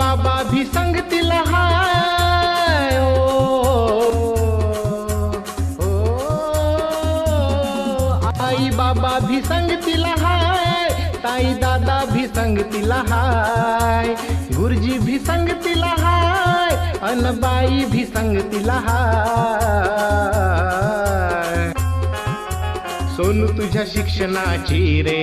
बाबा भी संगतीला हाय ओ, ओ, आई बाबा भी संगतीला हाय ताई दादा भी संगतीला हाय गुरुजी भी संगतीला हाय अनबाई भी संगतीला हाय सोनू तुझ्या शिक्षणाची रे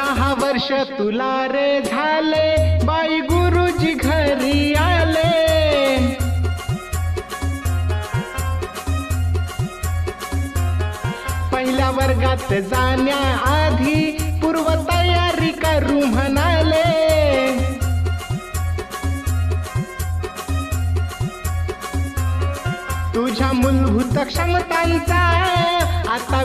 सहा वर्ष तुला रे झाले. बाई गुरुजी घरी आले. पहिल्या वर्गात जाण्याआधी पूर्व तयारी करू म्हणाले. तुझ्या मूलभूत क्षमतांचा आता